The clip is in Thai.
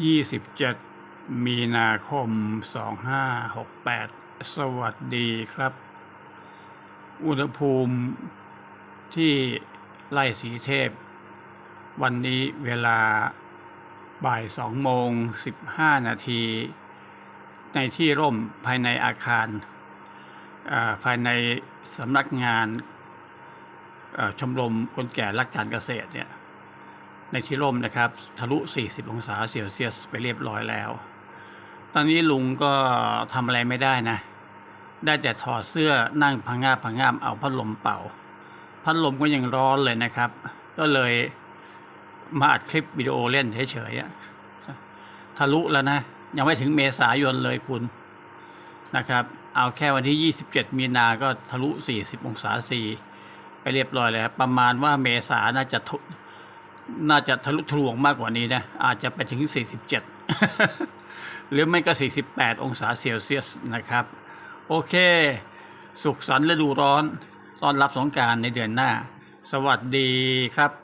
27มีนาคม2568สวัสดีครับ อุณหภูมิที่ไร่สีเทพ วันนี้เวลาบ่าย2โมง15นาที ในที่ร่มภายในอาคารภายในสำนักงานชมรมคนแก่รักการเกษตรเนี่ย ในที่ร่มนะครับ ทะลุ 40 องศาเซลเซียสไปเรียบร้อยแล้ว ตอนนี้ลุงก็ทำอะไรไม่ได้นะ ได้แต่ถอดเสื้อนั่งพังงาบพังงาบเอาพัดลมเป่า พัดลมก็ยังร้อนเลยนะครับ ก็เลยมาอัดคลิปวิดีโอเล่นเฉยๆทะลุแล้วนะ ยังไม่ถึงเมษายนเลยคุณนะครับ เอาแค่วันที่ 27 มีนาก็ทะลุ 40 องศาซีไปเรียบร้อยแล้ว ประมาณว่าเมษาน่าจะทุ น่าจะทะลุทะลวงมากกว่านี้นะ อาจจะไปถึง 47 หรือไม่ก็ 48 องศาเซลเซียสนะครับ โอเค สุขสันต์ฤดูร้อนต้อนรับสงการในเดือนหน้า สวัสดีครับ